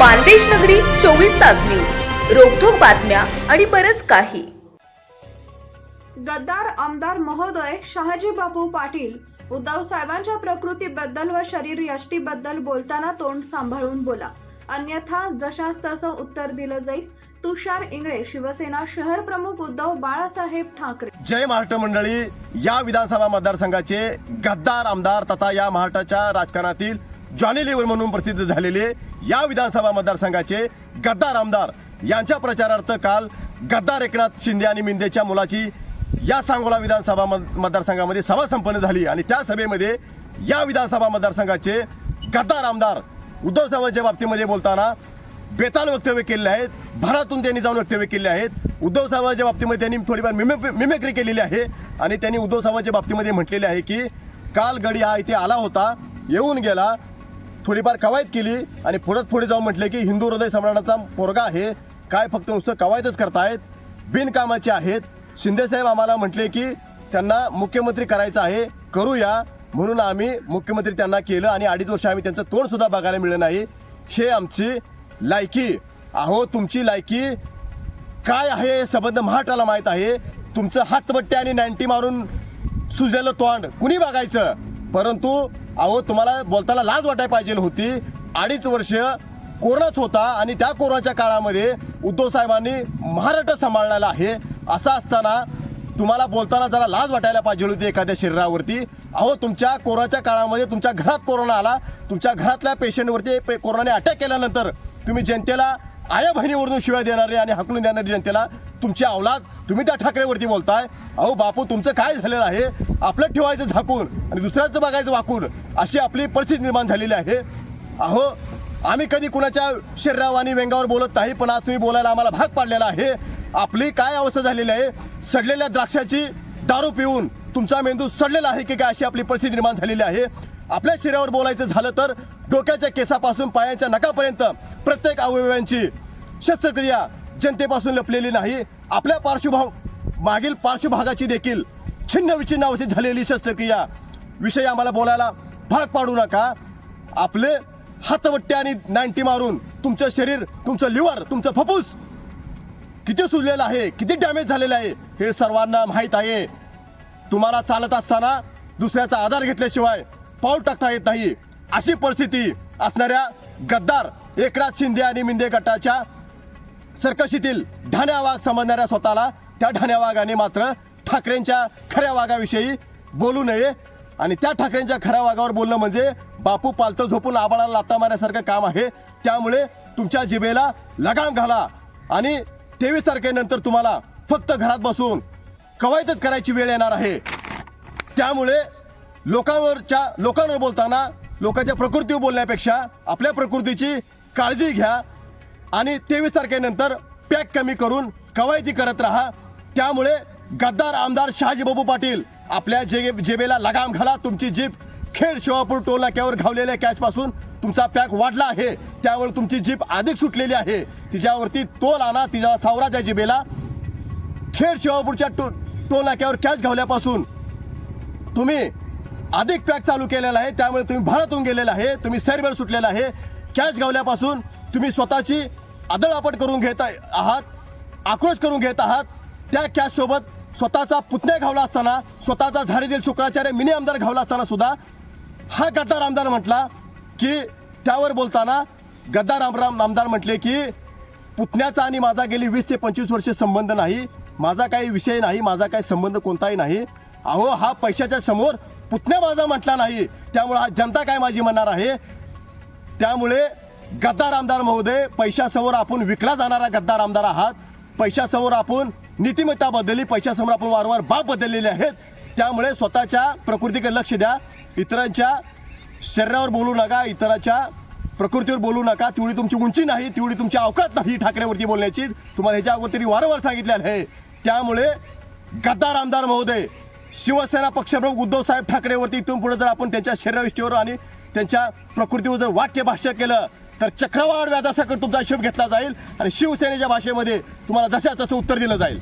मानदेश नगरी चोवीस तास न्यूज. रोखोक बातम्या आणि बरच काही. गद्दार आमदार महोदय शहाजी बापू पाटील उद्धव साहेबांच्या प्रकृतीबद्दल व शरीर यष्टीबद्दल बोलताना तोंड सांभाळून बोला. अन्यथा जशास तसं उत्तर दिलं जाईल. तुषार इंगळे शिवसेना शहर प्रमुख उद्धव बाळासाहेब ठाकरे. जय महाराष्ट्र मंडळी या विधानसभा मतदारसंघाचे गद्दार आमदार तथा या महाराष्ट्राच्या राजकारणातील जॉनी लिव्हर म्हणून प्रसिद्ध झालेले या विधानसभा मतदारसंघाचे गद्दार आमदार यांच्या प्रचारार्थ काल गद्दार एकनाथ शिंदे आणि मिंदेच्या मुलाची या सांगोला विधानसभा मत- मतदारसंघामध्ये सभा संपन्न झाली आणि त्या सभेमध्ये या विधानसभा मतदारसंघाचे गद्दार आमदार उद्धव साहेबांच्या बाबतीमध्ये बोलताना बेताल वक्तव्य केलेले आहेत भरातून त्यांनी जाऊन वक्तव्य केले आहेत. उद्धव साहेबांच्या बाबतीमध्ये त्यांनी थोडीफार मिमे मिमिक्री केलेली आहे आणि त्यांनी उद्धव साहेबांच्या बाबतीमध्ये म्हटलेले आहे की काल गडी हा इथे आला होता येऊन गेला थोडीफार कवायत केली आणि पुढत पुढे जाऊन म्हटले की हिंदू हृदय सम्राटाचा पोरगा आहे काय फक्त नुसतं कवायतच करतायत बिनकामाचे आहेत. शिंदेसाहेब आम्हाला म्हटले की त्यांना मुख्यमंत्री करायचं आहे करूया म्हणून आम्ही मुख्यमंत्री त्यांना केलं आणि अडीच वर्ष आम्ही त्यांचं तोंड सुद्धा बघायला मिळलं नाही. हे आमची लायकी. अहो तुमची लायकी काय आहे हे संबंध महाराष्ट्राला माहीत आहे. तुमचं हातबट्टे आणि नाईन्टी मारून सुजलेलं तोंड कुणी बघायचं? परंतु अहो तुम्हाला बोलताना लाज वाटायला पाहिजे होती. अडीच वर्ष कोरोनाच होता आणि त्या कोरोनाच्या काळामध्ये उद्धव साहेबांनी महाराष्ट्र सांभाळलेला आहे. असं असताना तुम्हाला बोलताना जरा लाज वाटायला पाहिजे होती एखाद्या शरीरावरती. अहो तुमच्या कोरोनाच्या काळामध्ये तुमच्या घरात कोरोना आला. तुमच्या घरातल्या पेशंटवरती पे- कोरोनाने अटॅक केल्यानंतर तुम्ही जनतेला आया बहिणीवरून शिवाय देणारे आणि हकलून देणारी जनतेला तुमची अवलाद तुम्ही त्या ठाकरेवरती बोलताय. अहो बापू तुमचं काय झालेलं आहे? आपलं ठेवायचं झाकून आणि दुसऱ्याचं बघायचं वाकून अशी आपली परिस्थिती निर्माण झालेली आहे. अहो आम्ही कधी कुणाच्या शरीरावर आणि व्यंगावर बोलत नाही पण आज तुम्ही बोलायला आम्हाला भाग पाडलेला आहे. आपली काय अवस्था झालेली आहे? सडलेल्या द्राक्षाची दारू पिऊन तुमचा मेंदू सडलेला आहे की काय अशी आपली परिस्थिती निर्माण झालेली आहे? आपल्या शरीरावर बोलायचं झालं तर डोक्याच्या केसापासून पायाच्या नकापर्यंत प्रत्येक अवयवांची शस्त्रक्रिया जनतेपासून लपलेली नाही. आपल्या पार्श्वभाव मागील पार्श्वभागाची देखील छिन्न विछिन्न अवस्थेत झालेली शस्त्रक्रिया विषयी आम्हाला बोलायला भाग पाडू नका. आपले हातवट्टे आणि नाईन्टी मारून तुमचं शरीर तुमचं लिव्हर तुमचं फफूस किती सुजलेलं आहे किती डॅमेज झालेलं आहे हे सर्वांना माहीत आहे. तुम्हाला चालत असताना दुसऱ्याचा आधार घेतल्याशिवाय पाऊल टाकता येत नाही. अशी परिस्थिती असणाऱ्या गद्दार एकनाथ शिंदे आणि मिंदे गटाच्या सरकशीतील ढाण्या वाघ समजणाऱ्या स्वतःला त्या ढाण्या वाघाने मात्र ठाकरेंच्या खऱ्या वाघाविषयी बोलू नये. आणि त्या ठाकरेंच्या खऱ्या वाघावर बोलणं म्हणजे बापू पालतं झोपून आबाळाला लाता मारण्यासारखं काम आहे. त्यामुळे तुमच्या जिभेला लगाम घाला. आणि तेवीस तारखेनंतर तुम्हाला फक्त घरात बसून कवायतच करायची वेळ येणार आहे. त्यामुळे लोकांवरच्या लोकांवर बोलताना लोकांच्या प्रकृतीवर बोलण्यापेक्षा आपल्या प्रकृतीची काळजी घ्या आणि तेवीस तारखेनंतर पॅक कमी करून कवायती करत राहा. त्यामुळे गद्दार आमदार शहाजी बाबू पाटील आपल्या जे जेबेला लगाम घाला. तुमची जीप खेड शिवापूर टोल नाक्यावर घावलेल्या कॅचपासून तुमचा पॅक वाढला आहे. त्यामुळे तुमची जीप अधिक सुटलेली आहे. तिच्यावरती तोल आणा तिच्या सावरा त्या जिबेला खेड शिवापूरच्या टो टोल नाक्यावर कॅच घावल्यापासून तुम्ही अधिक पॅक चालू केलेला आहे. त्यामुळे तुम्ही भारातून गेलेला आहे. तुम्ही सैरवेळ सुटलेला आहे. कॅच घावल्यापासून तुम्ही स्वतःची आदळआपट करून घेत आहे- आहात आक्रोश करून घेत आहात. त्या कॅचसोबत स्वतःचा पुतण्या घावला असताना स्वतःचा झाडीतील शुक्राचार्य मिनी आमदार घावला असताना सुद्धा हा गद्दार आमदार म्हटला की त्यावर बोलताना गद्दार रामराम आमदार म्हटले की पुतण्याचा आणि माझा गेली वीस ते पंचवीस वर्ष संबंध नाही. माझा काही विषय नाही माझा काही संबंध कोणताही नाही. अहो हा पैशाच्या समोर पुतण्या माझा म्हटला नाही. त्यामुळे हा जनता काय माझी म्हणणार आहे? त्यामुळे गद्दार आमदार महोदय पैशासमोर आपण विकला जाणारा गद्दार आमदार आहात. पैशासमोर आपण नीतिमत्ता बदलली पैशासमोर आपण वारंवार बाब बदललेले आहेत. त्यामुळे स्वतःच्या प्रकृतीकडे लक्ष द्या. इतरांच्या शरीरावर बोलू नका इतराच्या प्रकृतीवर बोलू नका. तेवढी तुमची उंची नाही तेवढी तुमची अवकात नाही ठाकरेवरती बोलण्याची. तुम्हाला ह्याच्या अगोदर तरी वारंवार सांगितलेलं आहे. त्यामुळे गद्दार आमदार महोदय शिवसेना पक्षप्रमुख उद्धव साहेब ठाकरेवरती इथून पुढे जर आपण त्यांच्या शरीराविषयीवर आणि त्यांच्या प्रकृतीवर जर वाक्य भाष्य केलं तर चक्रवाढ व्याजासकट तुमचा हिशोब घेतला जाईल आणि शिवसेनेच्या भाषेमध्ये तुम्हाला जशा तसं उत्तर दिलं जाईल.